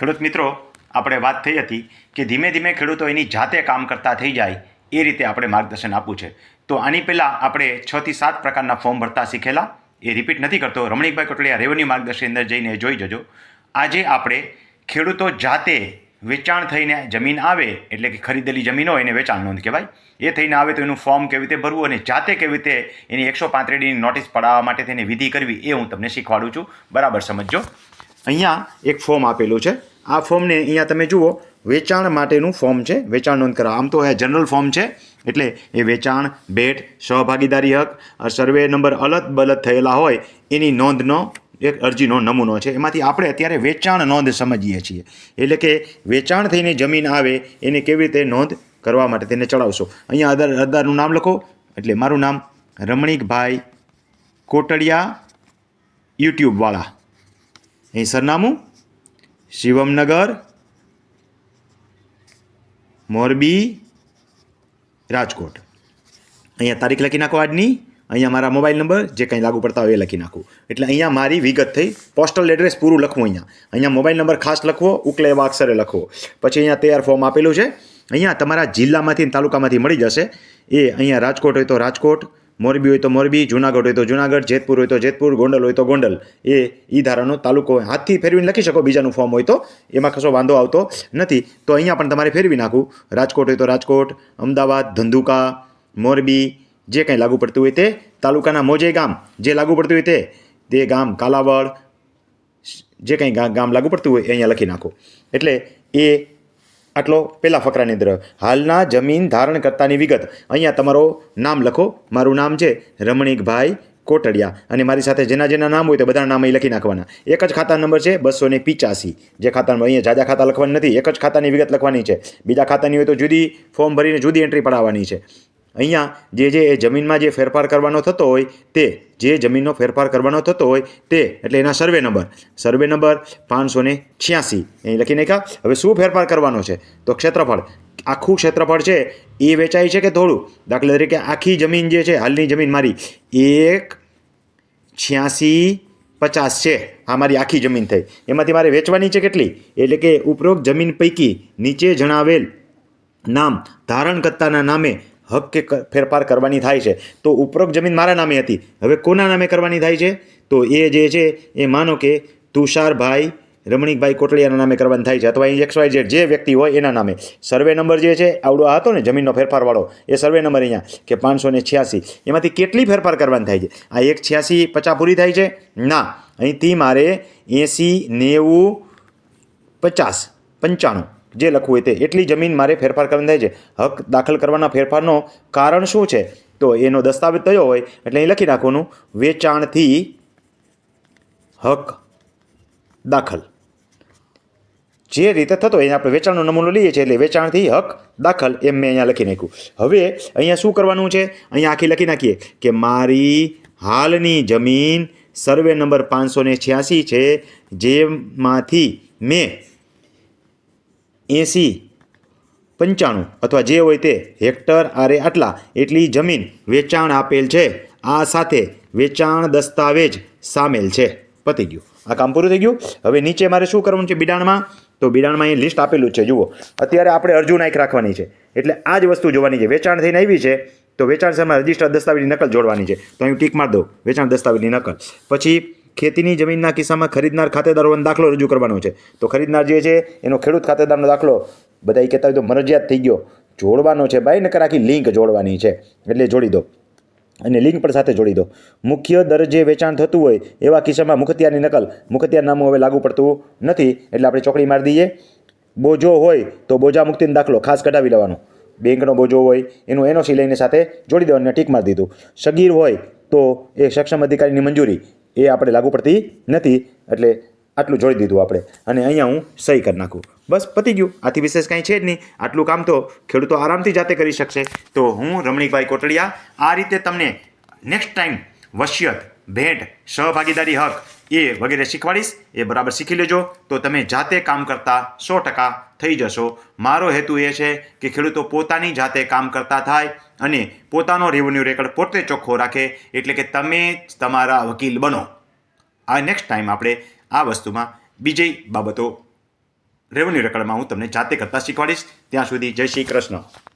ખેડૂત મિત્રો, આપણે વાત થઈ હતી કે ધીમે ધીમે ખેડૂતો એની જાતે કામ કરતા થઈ જાય, એ રીતે આપણે માર્ગદર્શન આપવું છે. તો આની પહેલાં આપણે છથી સાત પ્રકારના ફોર્મ ભરતા શીખેલા, એ રિપીટ નથી કરતો. રમણીકભાઈ કોટલિયા રેવન્યુ માર્ગદર્શન અંદર જઈને જોઈ જજો. આજે આપણે ખેડૂતો જાતે વેચાણ થઈને જમીન આવે, એટલે કે ખરીદેલી જમીન હોય એને વેચાણ નોંધ કહેવાય. એ થઈને આવે તો એનું ફોર્મ કેવી રીતે ભરવું અને જાતે કેવી રીતે એની એકસો પાંત્રીસની નોટિસ પડાવવા માટે તેની વિધિ કરવી, એ હું તમને શીખવાડું છું. બરાબર સમજજો. અહીંયા એક ફોર્મ આપેલું છે. આ ફોર્મને અહીંયા તમે જુઓ, વેચાણ માટેનું ફોર્મ છે. વેચાણ નોંધ કરાવો આમ તો એ જનરલ ફોર્મ છે. એટલે એ વેચાણ, ભેટ, સહભાગીદારી હક સર્વે નંબર અલત બલત થયેલા હોય, એની નોંધનો, એક અરજીનો નમૂનો છે. એમાંથી આપણે અત્યારે વેચાણ નોંધ સમજીએ છીએ. એટલે કે વેચાણ થઈને જમીન આવે, એને કેવી રીતે નોંધ કરવા માટે તેને ચડાવશો. અહીંયા અદર અરદારનું નામ લખો. એટલે મારું નામ રમણીકભાઈ કોટડિયા, યુટ્યુબવાળા. અહીં સરનામું શિવમનગર, મોરબી, રાજકોટ. અહીંયા તારીખ લખી નાખો આજની. અહીંયા મારા મોબાઈલ નંબર, જે કંઈ લાગુ પડતા હોય એ લખી નાખું. એટલે અહીંયા મારી વિગત થઈ. પોસ્ટલ એડ્રેસ પૂરું લખવું અહીંયા. અહીંયા મોબાઈલ નંબર ખાસ લખવો ઉકલે એવા અક્ષરે લખવો. પછી અહીંયા તૈયાર ફોર્મ આપેલું છે. અહીંયા તમારા જિલ્લામાંથી તાલુકામાંથી મળી જશે. એ અહીંયા રાજકોટ હોય તો રાજકોટ મોરબી હોય તો મોરબી, જુનાગઢ હોય તો જુનાગઢ, જેતપુર હોય તો જેતપુર, ગોંડલ હોય તો ગોંડલ. એ ઈ ધારાનો તાલુકો હાથથી ફેરવીને લખી શકો બીજાનું ફોર્મ હોય તો. એમાં કશો વાંધો આવતો નથી. તો અહીંયા પણ તમારે ફેરવી નાખવું રાજકોટ હોય તો રાજકોટ, અમદાવાદ, ધંધુકા, મોરબી, જે કંઈ લાગુ પડતું હોય તે તાલુકાના મોજે ગામ. જે લાગુ પડતું હોય તે તે ગામ કાલાવડ, જે કંઈ ગામ લાગુ પડતું હોય એ અહીંયા લખી નાખો. એટલે એ આટલો પહેલા ફકરાની અંદર. હાલના જમીન ધારણકર્તાની વિગત. અહીંયા તમારો નામ લખો. મારું નામ છે રમણીકભાઈ કોટડિયા. અને મારી સાથે જેના જેના નામ હોય તે બધા નામ અહીં લખી નાખવાના. એક જ ખાતા નંબર છે બસો ને પિચાસી જે ખાતામાં અહીંયા જાજા ખાતા લખવાની નથી, એક જ ખાતાની વિગત લખવાની છે. બીજા ખાતાની હોય તો જુદી ફોર્મ ભરીને જુદી એન્ટ્રી પડાવવાની છે. અહીંયા જે જે એ જમીનમાં જે ફેરફાર કરવાનો થતો હોય તે, જે જમીનનો ફેરફાર કરવાનો થતો હોય તે, એટલે એના સર્વે નંબર સર્વે નંબર પાંચસો ને છ્યાસી. અહીં લખી નાખ્યા. હવે શું ફેરફાર કરવાનો છે? તો ક્ષેત્રફળ. આખું ક્ષેત્રફળ છે, એ વેચાય છે કે થોડું? દાખલા તરીકે આખી જમીન જે છે, હાલની જમીન મારી, એક છ્યાસી પચાસ છે. આ મારી આખી જમીન થઈ. એમાંથી મારે વેચવાની છે કેટલી? એટલે કે ઉપરોક્ત જમીન પૈકી નીચે જણાવેલ નામ ધારણકર્તાના નામે હક કે ફેરફાર કરવાની થાય છે. તો ઉપરોક્ત જમીન મારા નામે હતી. હવે કોના નામે કરવાની થાય છે? તો એ જે છે, એ માનો કે તુષારભાઈ રમણીકભાઈ કોટલિયાના નામે કરવાની થાય છે અથવા અહીં એક્સ વાય જે વ્યક્તિ હોય એના નામે. સર્વે નંબર જે છે, આવડો આ હતો ને, જમીનનો ફેરફારવાળો, એ સર્વે નંબર અહીંયા, કે પાંચસો ને છ્યાસી. એમાંથી કેટલી ફેરફાર કરવાની થાય છે? આ એક છ્યાસી પચાસ પૂરી થાય છે? ના. અહીંથી મારે એંસી નેવું પચાસ, પંચાણું. જે લખવું હોય તે. એટલી જમીન મારે ફેરફાર કરવાની થાય છે. હક દાખલ કરવાના ફેરફારનો કારણ શું છે? તો એનો દસ્તાવેજ થયો હોય એટલે અહીં લખી નાખવાનું, વેચાણથી હક દાખલ. જે રીતે થતો એને આપણે વેચાણનો નમૂનો લઈએ છીએ એટલે વેચાણથી હક દાખલ એમ મેં અહીંયા લખી નાખ્યું. હવે અહીંયા શું કરવાનું છે? અહીંયા આખી લખી નાખીએ કે મારી હાલની જમીન સર્વે નંબર પાંચસો ને છ્યાસી છે, જેમાંથી મેં એંસી પંચાણું અથવા જે હોય તે હેક્ટર આરે આટલા એટલી જમીન વેચાણ આપેલ છે. આ સાથે વેચાણ દસ્તાવેજ સામેલ છે. પતી ગયું. આ કામ પૂરું થઈ ગયું. હવે નીચે મારે શું કરવાનું છે બિડાણમાં? તો બિડાણમાં અહીં લિસ્ટ આપેલું છે. જુઓ. અત્યારે આપણે અરજુ નાઈક રાખવાની છે. એટલે આ જ વસ્તુ જોવાની છે. વેચાણ થઈને આવી છે. તો વેચાણ સમયમાં રજિસ્ટર દસ્તાવેજની નકલ જોડવાની છે. તો અહીં ટીક માર દો વેચાણ દસ્તાવેજની નકલ. પછી ખેતીની જમીનના કિસ્સામાં ખરીદનાર ખાતેદારોનો દાખલો રજૂ કરવાનો છે. તો ખરીદનાર જે છે, એનો ખેડૂત ખાતેદારનો દાખલો બધા કહેતા હોય તો મરજિયાત થઈ ગયો. જોડવાનો છે ભાઈ, નકર આખી લિંક જોડવાની છે. એટલે જોડી દો. અને લિંક પણ સાથે જોડી દો. મુખ્ય દરજ્જે વેચાણ થતું હોય એવા કિસ્સામાં મુખત્યારની નકલ મુખત્યારનામું હવે લાગુ પડતું નથી. એટલે આપણે ચોકડી મારી દઈએ. બોજો હોય તો બોજા મુક્તિનો દાખલો ખાસ કઢાવી લેવાનો. બેંકનો બોજો હોય એનું એનઓસી લઈને સાથે જોડી દેવાનું ટીક મારી દીધું. સગીર હોય તો એ સક્ષમ અધિકારીની મંજૂરી. એ આપણે લાગુ પડતી નથી. એટલે આટલું જોડી દીધું આપણે. અને અહીંયા હું સહી કરી નાખું. બસ પતી ગયું. આથી વિશેષ કાંઈ છે જ નહીં. આટલું કામ તો ખેડૂતો આરામથી જાતે કરી શકશે. તો હું રમણીકભાઈ કોટડિયા, આ રીતે તમને નેક્સ્ટ ટાઈમ વસિયત, ભેટ, સહભાગીદારી હક એ વગેરે શીખવાડીશ, એ બરાબર શીખી લેજો. તો તમે જાતે કામ કરતા સો ટકા થઈ જશો. મારો હેતુ એ છે કે ખેડૂતો પોતાની જાતે કામ કરતા થાય અને પોતાનો રેવન્યુ રેકર્ડ પોતે ચોખ્ખો રાખે એટલે કે તમે જ તમારા વકીલ બનો. આ નેક્સ્ટ ટાઈમ આપણે આ વસ્તુમાં બીજી બાબતો રેવન્યુ રેકર્ડમાં હું તમને જાતે કરતાં શીખવાડીશ. ત્યાં સુધી જય શ્રી કૃષ્ણ.